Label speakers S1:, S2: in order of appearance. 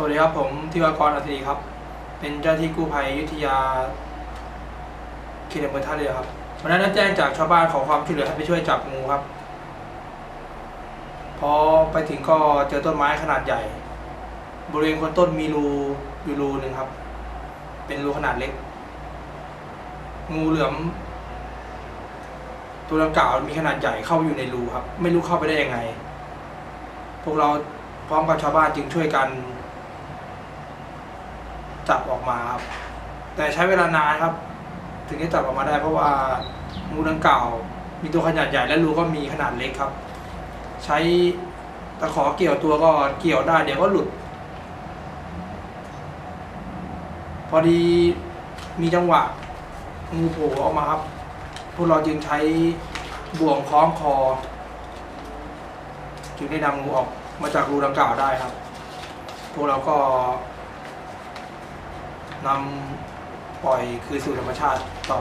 S1: สวัสดีครับ ผมทิวากรอัศรีครับ เป็นเจ้าหน้าที่กู้ภัยยุทธยาเขตอำเภอท่าเรือครับวันนั้นได้แจ้งจากชาวบ้านขอความช่วยเหลือให้ไปช่วยจับงูครับ พอไปถึงก็เจอต้นไม้ขนาดใหญ่ บริเวณคนต้นมีรูอยู่รูหนึ่งครับ เป็นรูขนาดเล็ก งูเหลือม ตัวดังกล่าวมีขนาดใหญ่เข้าอยู่ในรูครับ ไม่รู้เข้าไปได้ยังไง พวกเราพร้อมกับชาวบ้านจึงช่วยกัน จับออกมาครับแต่ใช้เวลานานครับ ถึงจะจับออกมาได้เพราะว่างูดังกล่าวมีตัวขนาดใหญ่และรูก็มีขนาดเล็กครับ ใช้ตะขอเกี่ยวตัวก็เกี่ยวได้ เดี๋ยวก็หลุด พอดีมีจังหวะงูโผล่ออกมาครับ พวกเราจึงใช้บ่วงคล้องคอ จึงได้นำงูออกมาจากรูดังกล่าวได้ครับ พวกเราก็ นำปล่อยคืนสู่ธรรมชาติต่อ